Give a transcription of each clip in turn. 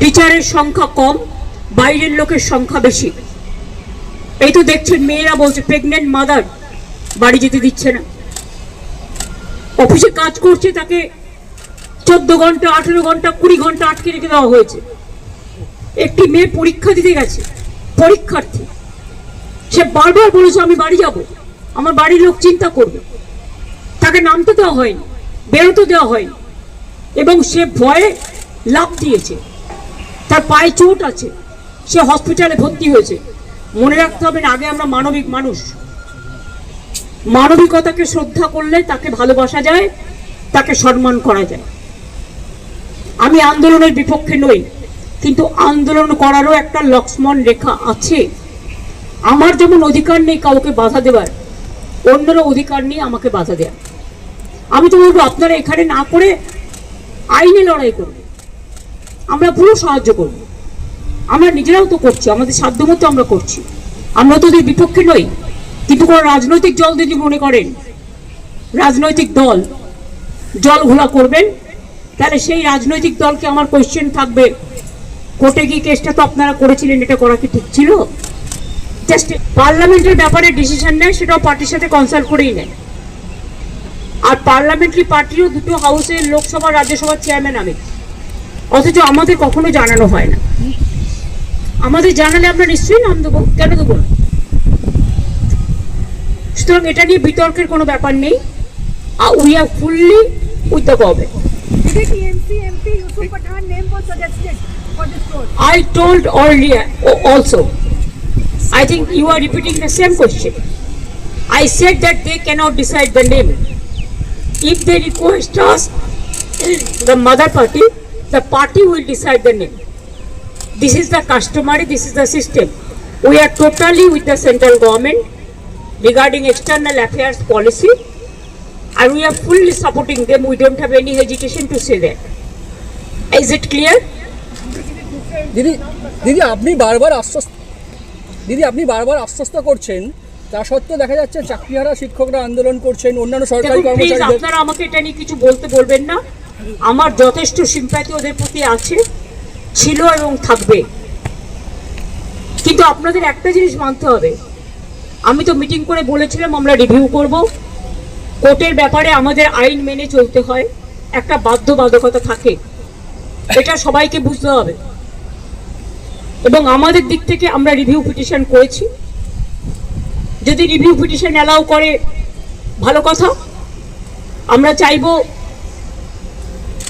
টিচারের সংখ্যা কম, বাইরের লোকের সংখ্যা বেশি। এই তো দেখছেন মেয়েরা বলছে প্রেগনেন্ট মাদার বাড়ি যেতে দিচ্ছে না। অফিসে কাজ করছে তাকে চোদ্দ ঘণ্টা, আঠেরো ঘণ্টা, কুড়ি ঘণ্টা আটকে রেখে দেওয়া হয়েছে। একটি মেয়ে পরীক্ষা দিতে গেছে, পরীক্ষার্থী। সে বারবার বলেছে, আমি বাড়ি যাব। আমার বাড়ির লোক চিন্তা করবে। তাকে নামতে দেওয়া হয়নি, বেরোতে দেওয়া হয়নি। এবং সে ভয়ে লাভ দিয়েছে। তার পায়ে চোট আছে। সে হসপিটালে ভর্তি হয়েছে। মনে রাখতে হবে আগে আমরা মানবিক মানুষ। মানবিকতাকে শ্রদ্ধা করলে তাকে ভালোবাসা যায়, তাকে সম্মান করা যায়। আমি আন্দোলনের বিপক্ষে নই, কিন্তু আন্দোলন করারও একটা লক্ষ্মণ রেখা আছে। আমার যেমন অধিকার নেই কাউকে বাধা দেবার অন্যরা অধিকার নেই আমাকে বাধা দেওয়ার আমি তো বলব, আপনারা এখানে না করে আইনে লড়াই করুন। আমরা পুরো সাহায্য করব। আমরা নিজেরাও তো করছি, আমাদের সাধ্যমতো আমরা করছি। আমরা তো ওদের বিপক্ষে নই, কিন্তু কোনো রাজনৈতিক দল যদি মনে করেন, রাজনৈতিক দল জল ঘোলা করবেন, তাহলে সেই রাজনৈতিক দলকে আমার কোয়েশ্চেন থাকবে, কোর্টে গিয়ে কেসটা তো আপনারা করেছিলেন, এটা করা কি ঠিক ছিল? জাস্ট পার্লামেন্টের ব্যাপারে ডিসিশন নেয়, সেটাও পার্টির সাথে কনসাল্ট করেই নেয়। আর পার্লামেন্টারি পার্টিরও দুটো হাউসের লোকসভা, রাজ্যসভার চেয়ারম্যান আমি। অথচ আমাদের কখনো জানানো হয় না আমাদের জানালে আমরা নিশ্চয়ই নাম দেবো কেন দেবো না সুতরাং এটা নিয়ে বিতর্কের কোনো ব্যাপার নেই we are fully with the government? I told earlier also. I think you are repeating the same question. I said that they cannot decide the name. If they request us, the mother party, the party will decide the name. This is the customary, this is the system. We are totally with the central government regarding external affairs policy and we are fully supporting them. We don't have any hesitation to say that. Is it clear? দিদি দিদি আপনি বারবার আশ্বস্ত দিদি আপনি বারবার আশ্বস্ত করছেন তা সত্ত্বেও দেখা যাচ্ছে চাকরিহারা শিক্ষকরা আন্দোলন করছেন অন্যান্য সরকারি কর্মচারীদের আপনারা আমাকে এটা নিয়ে কিছু বলতে বলবেন না আমার যথেষ্ট সিম্প্যাথি ওদের প্রতি আছে, ছিল এবং থাকবে। কিন্তু আপনাদের একটা জিনিস মানতে হবে। আমি তো মিটিং করে বলেছিলাম, আমরা রিভিউ করব। কোর্টের ব্যাপারে আমাদের আইন মেনে চলতে হয়। একটা বাধ্যবাধকতা থাকে। এটা সবাইকে বুঝতে হবে। এবং আমাদের দিক থেকে আমরা রিভিউ পিটিশন করেছি। যদি রিভিউ পিটিশন অ্যালাউ করে, ভালো কথা। আমরা চাইব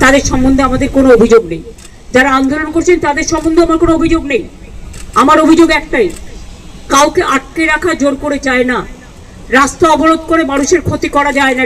তাদের সম্বন্ধে আমাদের কোনো অভিযোগ নেই। যারা আন্দোলন করছেন, তাদের সম্বন্ধে আমার কোনো অভিযোগ নেই। আমার অভিযোগ একটাই, কাউকে আটকে রাখা জোর করে চায় না। রাস্তা অবরোধ করে মানুষের ক্ষতি করা যায় না।